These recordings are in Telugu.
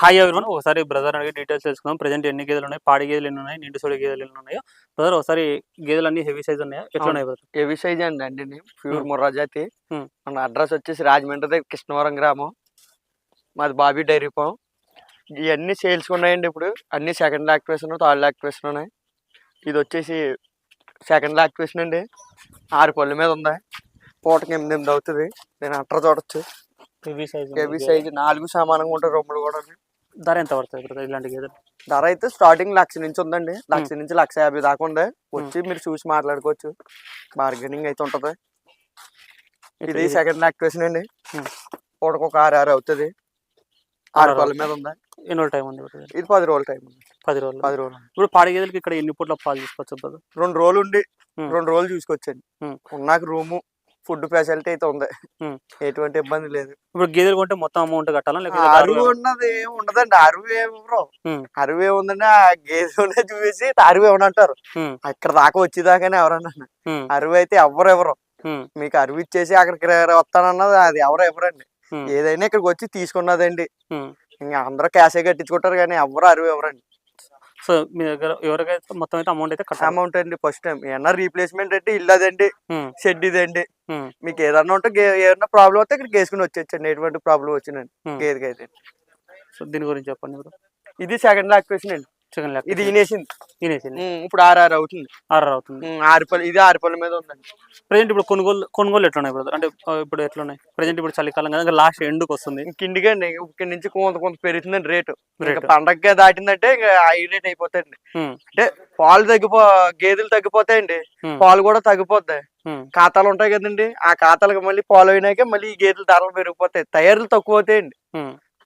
హాయ్ ఎవరివన్ ఒకసారి బ్రదర్ అడిగి డీటెయిల్స్ తెలుసుకుందాం. ప్రజెంట్ ఎన్ని గేదెలు ఉన్నాయి? పాడి గేదెలు ఎన్ని ఉన్నాయి? నిండు సోడి గేదెలు ఎన్ని ఉన్నాయో? బ్రదర్ ఒకసారి గేదెలు అన్ని హెవీ సైజ్ ఉన్నాయా? ఎట్లా. ఉన్నాయి బ్రదర్ ఏవి సైజ్ అండి అండి ప్యూర్ Hmm. ముర్రా జాతి. Hmm. మన అడ్రస్ వచ్చేసి రాజమండ్రి దగ్గర కృష్ణవరం గ్రామం. మాది బాబీ డైరీ ఫామ్. ఇవన్నీ సేల్స్ ఉన్నాయండి ఇప్పుడు. అన్ని సెకండ్ యాక్టివేషన్ థర్డ్ యాక్టివేషన్ ఉన్నాయి. ఇది వచ్చేసి సెకండ్ యాక్టివేషన్ అండి. ఆరు పళ్ళు మీద ఉంది. పూటకి ఎనిమిది ఎనిమిది అవుతుంది. నేను అట్ర చూడొచ్చు. హెవీ సైజ్ హెవీ సైజ్ నాలుగు సమానంగా ఉంటాయి రొమ్ములు కూడా ధర ఎంత పడుతుంది ఇలాంటి గేదెలు? ధర అయితే స్టార్టింగ్ లక్ష నుంచి ఉందండి. లక్ష నుంచి లక్ష యాభై దాకా ఉంది వచ్చి మీరు చూసి మాట్లాడుకోవచ్చు. బార్గెనింగ్ అయితే ఉంటది. ఇది సెకండ్ యాక్టివేషన్ అండి. పూటకు ఒక ఆరు ఆరు అవుతుంది. ఆరు ఆరు. మీద ఉంది? ఎన్ని రోజులు టైం ఉంది? ఇది పది రోజుల టైం ఉంది. పది రోజులు. పది రోజులు. ఇప్పుడు పాడి గేదెలకి ఇక్కడ ఎన్ని పూట్ల పాలు తీసుకోవచ్చు రెండు రోజులు ఉండి. రెండు రోజులు చూసుకొచ్చండి. ఉన్నాక రూము ఫుడ్ ఫెసిలిటీ అయితే ఉంది. ఎటువంటి ఇబ్బంది లేదు ఇప్పుడు గేదెలు కొంటే మొత్తం అమౌంట్ కట్టాలా లేకపోతే అరువు ఉన్నది ఏం ఉండదండి అరువు ఏమో Hmm. అరువు ఏముందండి ఆ గేదెలోనే చూసి అరువు ఏమనంటారు. అక్కడ దాకా వచ్చేదాకానే ఎవరన్నా. అరువు అయితే ఎవరు ఎవరు. మీకు అరువు ఇచ్చేసి అక్కడికి వస్తానన్నది అది ఎవరు ఎవరండి. ఏదైనా ఇక్కడికి వచ్చి తీసుకున్నదండి. ఇంకా అందరూ క్యాషే కట్టించుకుంటారు కానీ ఎవరు అరువు ఎవరండి సో మీ దగ్గర ఎవరికైతే మొత్తం అయితే అమౌంట్ అయితే కట్టాలి. అమౌంట్ అండి ఫస్ట్ టైం ఏమన్నా రీప్లేస్మెంట్ అంటే ఇల్లు అదండి. షెడ్ ఇదండి. మీకు ఏదన్నా ఉంటే ఏదన్నా ప్రాబ్లం వస్తే ఇక్కడికి వేసుకుని వచ్చేచ్చండి. ఎటువంటి ప్రాబ్లం వచ్చిందండి. గేదెకి అయితే సో దీని గురించి చెప్పండి ఇది సెకండ్ లాక్వేషన్ అండి. చికెన్ లెక్క ఇది ఈనేసింది తినేసింది. ఉమ్, ఇప్పుడు ఆరు ఆరు అవుతుంది. ఆర్డర్ అవుతుంది. ఆరు పళ్ళు ఇది ఆరు పళ్ళ మీద ఉందండి. ప్రజెంట్ ఇప్పుడు కొనుగోలు కొనుగోలు ఎట్లున్నాయి బ్రదర్? అంటే ఇప్పుడు ఎట్లున్నాయి? ప్రజెంట్ ఇప్పుడు చలికాలం కదా లాస్ట్ ఎండుకు వస్తుంది. కిందికండి ఇక్కడ నుంచి కొంత కొంత పెరుగుతుందండి రేటు. ఇంకా. పండగ దాటిందంటే ఇంకా హై రేట్ అయిపోతాయండి. అంటే పాలు తగ్గిపో గేదెలు తగ్గిపోతాయండి. పాలు కూడా తగ్గిపోతాయి. ఖాతాలు ఉంటాయి కదండి. ఆ ఖాతాలకు మళ్ళీ పాలు అయినాక మళ్ళీ ఈ గేదెల ధరలు పెరిగిపోతాయి. తయారులు తక్కువ అవుతాయండి.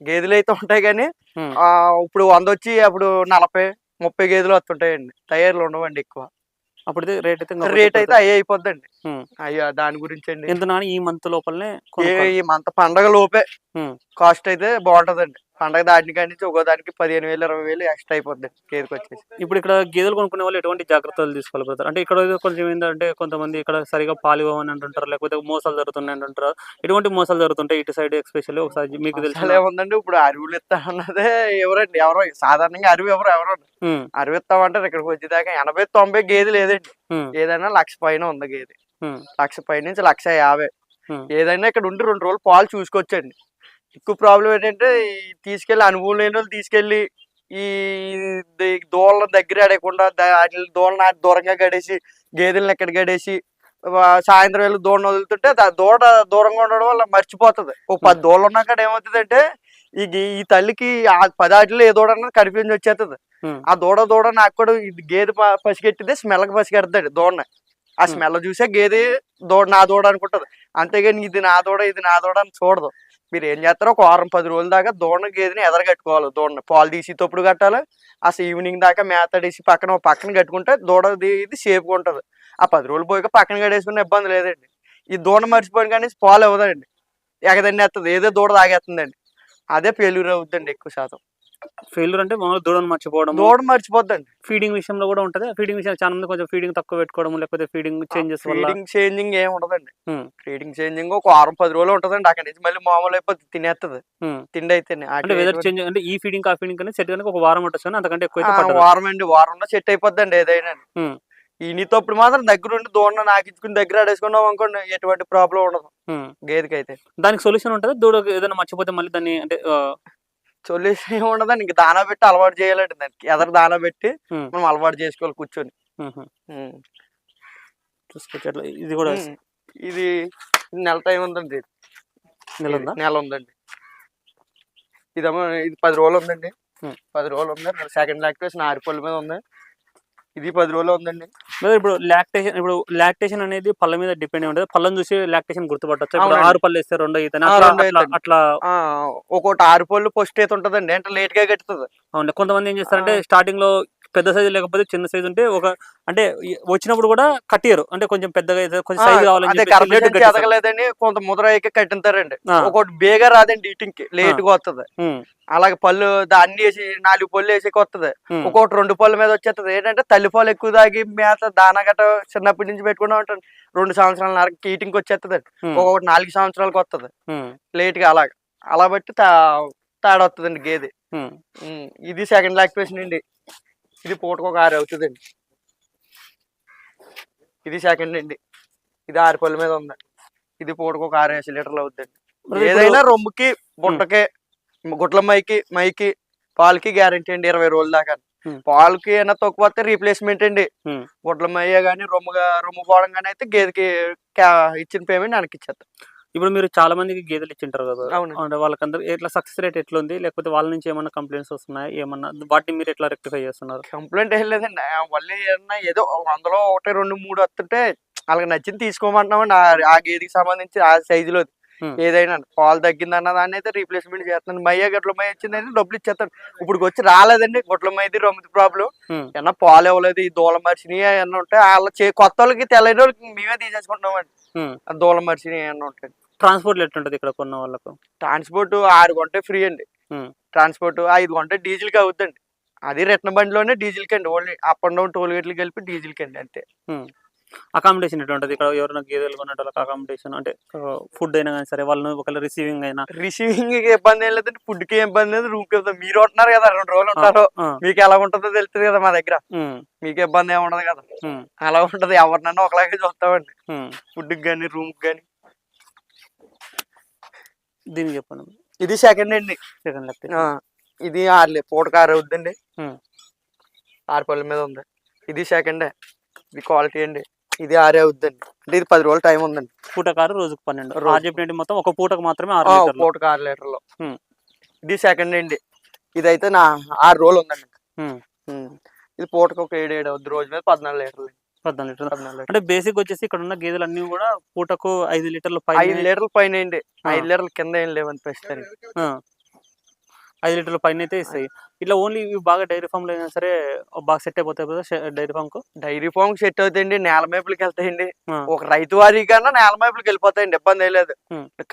గేదెలు అయితే ఉంటాయి కానీ. ఆ, ఇప్పుడు వంద వచ్చి అప్పుడు నలభై ముప్పై గేదెలు వస్తుంటాయండి తయారులు ఉండవండి ఎక్కువ అప్పుడు రేట్ అయితే రేట్ అయితే అయ్యి అయిపోద్దండి. అయ్యా దాని గురించి అండి ఎంత ఈ మంత్ లోపలనే. ఈ మంత పండగ లోపే. కాస్ట్ అయితే బాగుంటదండి పండగ దాటిన కాడి నుంచి ఒక్కో దానికి పదిహేను వేలు ఇరవై వేలు ఎక్స్ట్రా అయిపోద్ది గేదెకి వచ్చేసి. ఇప్పుడు ఇక్కడ గేదెలు కొనుక్కునే వాళ్ళు ఎటువంటి జాగ్రత్తలు తీసుకోవాలి బ్రదర్ అంటే ఇక్కడ కొంచెం ఏంటంటే కొంతమంది ఇక్కడ సరిగా పాలు ఇవ్వమని అంటుంటారు లేకపోతే మోసాలు జరుగుతున్నాయి అంటుంటారు. ఎటువంటి మోసాలు జరుగుతుంటాయి ఇటు సైడ్ ఎస్పెషల్లీ ఒకసారి మీకు తెలిసిన ఏముందండి ఇప్పుడు అరువులు ఇస్తా అన్నదే ఎవరండి? ఎవరో సాధారణంగా అరువు ఎవరు? ఎవరు అరువు ఇస్తామంటారు ఇక్కడికి వచ్చేదాకా ఎనభై తొంభై గేదె లేదండి ఏదైనా లక్ష పైన ఉంది గేదె. లక్ష పై నుంచి లక్ష యాభై. ఏదైనా ఇక్కడ ఉండి రెండు రోజులు పాలు చూసుకోవచ్చండి. ఎక్కువ ప్రాబ్లం ఏంటంటే తీసుకెళ్ళి అనుభవం లేని వాళ్ళు తీసుకెళ్ళి ఈ ది- దూడల దగ్గర ఆడకుండా వాటి ఆడి దూరంగా గడేసి గేదెలను ఎక్కడ గడేసి సాయంత్రం వెళ్ళి దూడను వదులుతుంటే దా- దూడ దూరంగా ఉండడం వల్ల మర్చిపోతుంది. ఒక పది దూడలు ఉన్నా కాడ ఏమవుతుందంటే ఈ ఈ తల్లికి ఆ పది ఆటలు ఏ దూడ అన్నది కనిపించి వచ్చేస్తుంది ఆ దూడ దూడ నాకు కూడా గేదె ప- పసిగెట్టితే స్మెల్కి పసిగెడతాడు దూడని. ఆ. స్మెల్ చూసే గేదె దూడ నా దూడ అనుకుంటది. అంతేగాని ఇది నా దూడ ఇది నా దూడ అని చూడదు. మీరు ఏం చేస్తారో ఒక వారం పది రోజుల దాకా దూడని గేదెని ఎదరగట్టుకోవాలి దూడని పాలు తీసి తప్పుడు కట్టాలి. అసలు ఈవినింగ్ దాకా మేతడేసి పక్కన పక్కన కట్టుకుంటే దూడది ఇది సేఫ్గా ఉంటుంది. ఆ పది రోజులు పోయాక పక్కన కట్టేసుకున్న ఇబ్బంది లేదండి. ఈ దూడ మర్చిపోయిన కానీ పాలు ఇవ్వదండి. ఎగదండి వేస్తుంది ఏదో దూడ తాగేస్తుందండి. అదే ఫెయిల్యూర్ అవుతుందండి ఎక్కువ శాతం. ఫెయిల్యూర్ అంటే మామూలు దూడను మర్చిపోవడం దూడ మర్చిపోద్దండి. ఫీడింగ్ విషయంలో కూడా ఉంటుంది. ఫీడింగ్ విషయం చాలా మంది కొంచెం ఫీడింగ్ తక్కువ పెట్టుకోవడం లేకపోతే ఫీడింగ్ చేంజెస్ ఫీడింగ్ చేంజింగ్ ఏం ఉండదండి. ఫీడింగ్ చేంజింగ్ ఒక వారం పది రోజులు ఉంటదండి. అక్కడి నుంచి మళ్ళీ మామూలు అయిపోతుంది తినేస్తుంది తిండి అయితే అంటే వెదర్ చేంజ్ అంటే ఈ ఫీడింగ్ ఆ ఫీడింగ్ అనేది సెట్ కనుక ఒక వారం ఉంటుంది అంతకంటే ఎక్కువ వారం అండి వారంలో సెట్ అయిపోద్దండి ఏదైనా. Hmm. ఈ నీతోప్పుడు మాత్రం దగ్గరుండి దూడ నాకించుకుని దగ్గర ఆడేసుకున్నాం అనుకోండి ఎటువంటి ప్రాబ్లం ఉండదు. గేదెకి అయితే దానికి సొల్యూషన్ ఉంటుంది? దూడ ఏదైనా మర్చిపోతే మళ్ళీ దాన్ని అంటే సొల్యూషన్ ఏమి ఉండదండి ఇంక దానా పెట్టి అలవాటు చేయాలండి దానికి. ఎదరు దానా పెట్టి. మనం అలవాటు చేసుకోవాలి కూర్చొని. చూసుకోవచ్చు ఇది కూడా. ఇది నెల టైం ఉందండి నెల నెల ఉందండి. ఇదేమో ఇది పది రోజులు ఉందండి. పది రోజులు ఉంది. సెకండ్ లాక్టేషన్ ఆరు పళ్ళ మీద ఉంది. ఇది పది రోజులు ఉందండి. ఇప్పుడు లాక్టేషన్ ఇప్పుడు లాక్టేషన్ అనేది పళ్ళ మీద డిపెండ్ అయి ఉంటుంది. పళ్ళని చూసి లాక్టేషన్ గుర్తుపట్టచ్చు. ఆరు పళ్ళు వేస్తే రెండో ఈతని. అట్లా ఒక్కోటి ఆరు పళ్ళు ఫస్ట్ అయితే ఉంటదండి. అంటే లేట్గా కట్టుతుంది అవును కొంతమంది ఏం చేస్తారంటే స్టార్టింగ్లో పెద్ద సైజు లేకపోతే చిన్న సైజు ఉంటే ఒక అంటే వచ్చినప్పుడు కూడా కట్టియరు అంటే కొంచెం పెద్దగా అయితే కొంచెం సైజు. ఎదగలేదని కొంత ముద్ర అయ్యాక కట్టింటారండి ఒకటి బేగా రాదండి ఈటింగ్కి లేట్గా వస్తుంది అలాగే పళ్ళు అన్ని వేసి నాలుగు పళ్ళు వేసి వస్తుంది ఒక్కొక్కటి రెండు పళ్ళ మీద వచ్చేస్తుంది ఏంటంటే తల్లి పాలు ఎక్కువ తాగి మేత దానా గట్ట చిన్నప్పటి నుంచి పెట్టుకున్నా ఉంటాను. రెండు సంవత్సరాల నరకు ఈటింగ్ వచ్చేస్తుంది ఒక్కొక్కటి నాలుగు సంవత్సరాలకు వస్తుంది లేట్గా అలాగ. అలా బట్టి తా- తేడా వస్తుందండి గేదె ఇది సెకండ్ లాక్టేషన్ అండి. ఇది పూటకు ఒక ఆరు అవుతుందండి. ఇది సెకండ్ అండి. ఇది ఆరు పళ్ళ మీద ఉంది. ఇది పూటకు ఒక ఆరు వేసి లీటర్లు అవుతుందండి ఏదైనా రొమ్ముకి బుట్టకి గుట్ల మైకి మైకి పాలకి గ్యారంటీ అండి ఇరవై రోజుల దాకా. పాలకి ఏమైనా తక్కువ వస్తే రీప్లేస్మెంట్ అండి. గుడ్ల మయ్య కానీ రొమ్ముగా రొమ్ము పోవడం కానీ అయితే గేదెకి ఇచ్చిన పేమెంట్ వెనక్కి ఇచ్చేస్తాం ఇప్పుడు మీరు చాలా మందికి గేదెలు ఇచ్చింటారు కదా. అవును అంటే వాళ్ళకందరూ ఎట్లా సక్సెస్ రేట్ ఎట్లా ఉంది లేకపోతే వాళ్ళ నుంచి ఏమన్నా కంప్లైంట్స్ వస్తున్నాయా? ఏమన్నా వాటిని మీరు ఎట్లా రెక్టిఫై చేస్తున్నారు? కంప్లైంట్ ఏం లేదండి. ఆ మళ్ళీ ఏమన్నా ఏదో వందలో ఒకటి రెండు మూడు వస్తుంటే వాళ్ళకి నచ్చింది తీసుకోమంటున్నామండి ఆ- గేదెకి సంబంధించి ఆ సైజులో. ఏదైనా పాలు తగ్గిందన్న దాన్ని అయితే రీప్లేస్మెంట్ చేస్తున్నాను. మయ్య గట్ల మయ్య వచ్చిందంటే డబ్బులు ఇచ్చేస్తాను ఇప్పుడు వచ్చి రాలేదండి. గుట్ల మైది రొమ్మిది ప్రాబ్లం. ఏమన్నా పాలు ఇవ్వలేదు ఈ దూల మరిచినవి ఏమన్నా ఉంటే వాళ్ళ కొత్త వాళ్ళకి తెలియని వాళ్ళకి మేమే. ఆ దూల మరిచినవి ఏమన్నా ఉంటాయి ట్రాన్స్పోర్ట్ ఎట్లుంటది ఇక్కడ కొన్న వాళ్ళకు? ట్రాన్స్పోర్ట్ ఆరు కొంటే ఫ్రీ అండి. ట్రాన్స్పోర్ట్ ఐదు కొంటే డీజిల్కి అవుద్దండి. అది రిటర్న్ బండిలోనే డీజిల్కి అండి only up and down toll గేట్లు కలిపి డీజిల్కి అండి అంతే అకామిడేషన్ ఎట్లుంటది ఇక్కడ ఎవరైనా గేదెలు కొన్న వాళ్ళకి అకామిడేషన్ అంటే ఫుడ్ అయినా కానీ సరే వాళ్ళని ఒకవేళ రిసీవింగ్ అయినా. రిసీవింగ్ ఇబ్బంది ఏం లేదండి. ఫుడ్కి ఇబ్బంది లేదు. రూమ్కి మీరు ఉంటున్నారు కదా రెండు రోజులు ఉంటారు. మీకు ఎలా ఉంటుందో తెలుస్తుంది కదా మా దగ్గర. మీకు ఇబ్బంది ఏమి ఉండదు కదా. అలా ఉంటది. ఎవరినన్నా ఒకలాగే చూస్తామండి. ఫుడ్కి కానీ రూమ్కి కానీ దీనికి చెప్పండి. ఇది సెకండ్ అండి. సెకండ్ ఆ, ఇది ఆరులే పూటకు ఆరు అవుద్దండి. ఆరు పళ్ళ మీద ఉంది. ఇది సెకండ్ ఇది క్వాలిటీ అండి. ఇది ఆరే అవుద్దండి అంటే ఇది పది రోజులు టైం ఉందండి. పూటకారు రోజుకు పన్నెండు. రోజు. చెప్పినట్టు మొత్తం ఒక పూటకు మాత్రమే ఆరు పూటకు ఆరు లీటర్లు. ఇది సెకండ్ అండి. ఇదైతే నా ఆరు రోజులు ఉందండి. ఇది పూటకు ఒక ఏడు ఏడు అవుద్ది రోజు మీద పద్నాలుగు లీటర్లు. పద్నాలుగు లీటర్లు అంటే బేసిక్ వచ్చేసి ఇక్కడ ఉన్న గేదెలు అన్ని కూడా పూటకు ఐదు లీటర్ల పైన ఐదు లీటర్ల పైన అండి. ఐదు లీటర్ల కింద ఏం లేవని ఆ, ఐదు లీటర్ల పైన అయితే ఇస్తాయి. ఇట్లా ఓన్లీ ఇవి బాగా డైరీ ఫామ్లో అయినా సరే బాగా సెట్ అయిపోతాయి కదా డైరీ ఫామ్కు డైరీ ఫామ్ సెట్ అవుతాయండి నేల మేపులకి వెళ్తాయండి. ఒక రైతు వారి కన్నా నేల మేపులకి వెళ్ళిపోతాయండి ఇబ్బంది ఏం లేదు.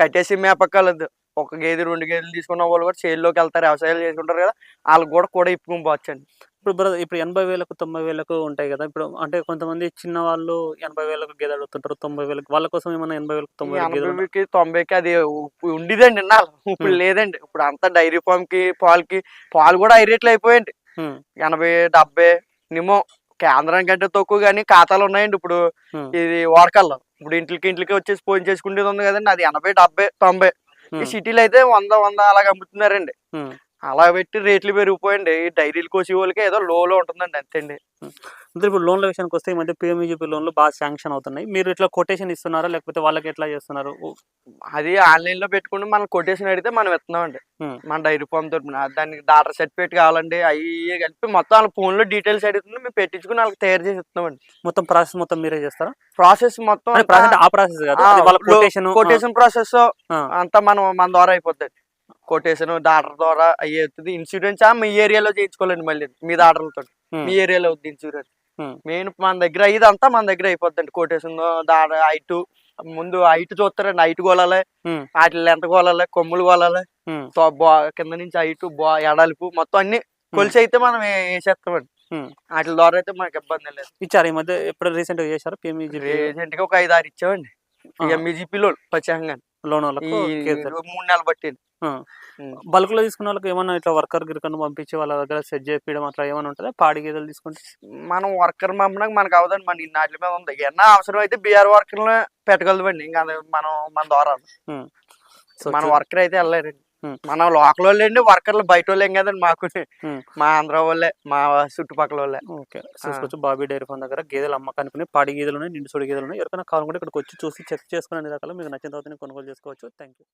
కట్టేసి మేపక్కర్లేదు. ఒక గేదె రెండు గేదెలు తీసుకున్న వాళ్ళు కూడా చేల్లోకి వెళ్తారు వ్యవసాయాలు చేసుకుంటారు కదా వాళ్ళకి కూడా కూడా ఇప్పుకొని పోవచ్చండి. ఇప్పుడు బ్రదర్ ఇప్పుడు ఎనభై వేలకు తొంభై వేలకు ఉంటాయి కదా. ఇప్పుడు అంటే కొంతమంది చిన్న వాళ్ళు ఎనభై వేలకు గేదె అడుగుతుంటారు తొంభై వేలకు వాళ్ళ కోసం ఏమైనా ఎనభై వేలకు తొంభై? ఎనభైకి తొంభైకి అది ఉండేదండి ఇప్పుడు. లేదండి. ఇప్పుడు అంతా డైరీ ఫామ్కి పాలకి పాలు కూడా ఐ రేట్లు అయిపోయాయండి. ఎనభై డెబ్బై నిమో కేంద్రం కంటే తక్కువ కానీ ఖాతాలు ఉన్నాయండి ఇప్పుడు ఇది వాడకల్లో. ఇప్పుడు ఇంటికి ఇంటికి వచ్చేసి ఫోన్ చేసుకునేది ఉంది కదండి. అది ఎనభై డెబ్బై తొంభై. ఈ సిటీలో అయితే వంద వంద అలాగ అమ్ముతున్నారండి. అలా పెట్టి రేట్లు పెరిగిపోయండి. ఈ డైరీలు కోసే వాళ్ళకి ఏదో లోలో ఉంటుందండి అంతే అండి అంటే ఇప్పుడు లోన్ల విషయానికి వస్తే ఈ మధ్య పిఎంఈజీపీ లోన్లు బాగా శాంక్షన్ అవుతున్నాయి. మీరు ఇట్లా కొటేషన్ ఇస్తున్నారా? లేకపోతే వాళ్ళకి ఎట్లా చేస్తున్నారు? అది ఆన్లైన్లో పెట్టుకుని మనం కొటేషన్ అడిగితే మనం ఇస్తున్నామండి. మన డైరీ ఫామ్ తరపున. దానికి డాటర్ సర్టిఫికేట్ కావాలండి అవి కలిపి మొత్తం వాళ్ళ ఫోన్లో డీటెయిల్స్ అడుగుతుంది మేము పెట్టించుకుని వాళ్ళకి తయారు చేసి ఇస్తున్నామండి. మొత్తం ప్రాసెస్ మొత్తం మీరే చేస్తారా? ప్రాసెస్ మొత్తం ఆ ప్రాసెస్ కొటేషన్ కొటేషన్ ప్రాసెస్. అంతా మనం మన ద్వారా అయిపోతుంది కొటేషన్ డాక్టర్ ద్వారా అయ్యి అవుతుంది. ఇన్సూరెన్స్ మీ ఏరియాలో చేయించుకోవాలండి మళ్ళీ. మీ డాక్టర్లతో మీ ఏరియాలో అవుతుంది ఇన్సూరెన్స్. మెయిన్ మన దగ్గర ఇదంతా మన దగ్గర అయిపోద్దండి. కొటేషన్ హైట్ ముందు హైట్ చూస్తారండి. హైట్ కొలాలి. వాటి ఎంత కొలాలి. కొమ్ములు కొలాలి. కింద నుంచి హైట్ బా ఎడల్పు మొత్తం అన్ని కొలిసి అయితే మనం వేసేస్తామండి. వాటి ద్వారా అయితే మనకి ఇబ్బంది లేదు. ఇచ్చారు ఈ మధ్య ఎప్పుడు రీసెంట్గా చేశారు? పిఎంఈజీపీ రీసెంట్గా ఒక ఐదు ఆరు ఇచ్చామండి. ఎంఈజీపీలో ప్రత్యేకంగా లోన్ వాళ్ళకు కేసులు. మూడు నెలలు బట్టి ఆ. బల్క్లో తీసుకున్న వాళ్ళకి ఏమన్నా ఇట్లా వర్కర్ గిరికను పంపించి వాళ్ళ దగ్గర సెట్ చేపించడం అట్లా ఏమైనా ఉంటుందా? పాడి గేదెలు తీసుకుంటే? మనం వర్కర్ పంపడానికి మనకు అవదండి. మన ఇన్ని వాటి మీద ఉంది. ఏమన్నా అవసరం అయితే బీఆర్ వర్కర్లు పెట్టగలదండి. ఇంకా అది మనం మన ద్వారా. మన వర్కర్ అయితే వెళ్ళలేరండి. Hmm. మనం లోకల్ వాళ్ళండి వర్కర్లు బయట వాళ్ళేం కదండి మాకు. మా ఆంధ్ర వాళ్ళే మా చుట్టుపక్కల వాళ్ళే. ఓకే. చూసుకోవచ్చు బాబీ డైరీ ఫామ్ దగ్గర గేదెలు అమ్మకానికి పాడి గేదెలు ఉన్నాయి నిండు సొడి గేదెలు ఉన్నాయి ఎవరికైనా కావాలనుకుంటే ఇక్కడికి వచ్చి చూసి చెక్ చేసుకునే అన్ని రకాలు మీకు నచ్చిన తర్వాత కొనుగోలు చేసుకోవచ్చు. Thank you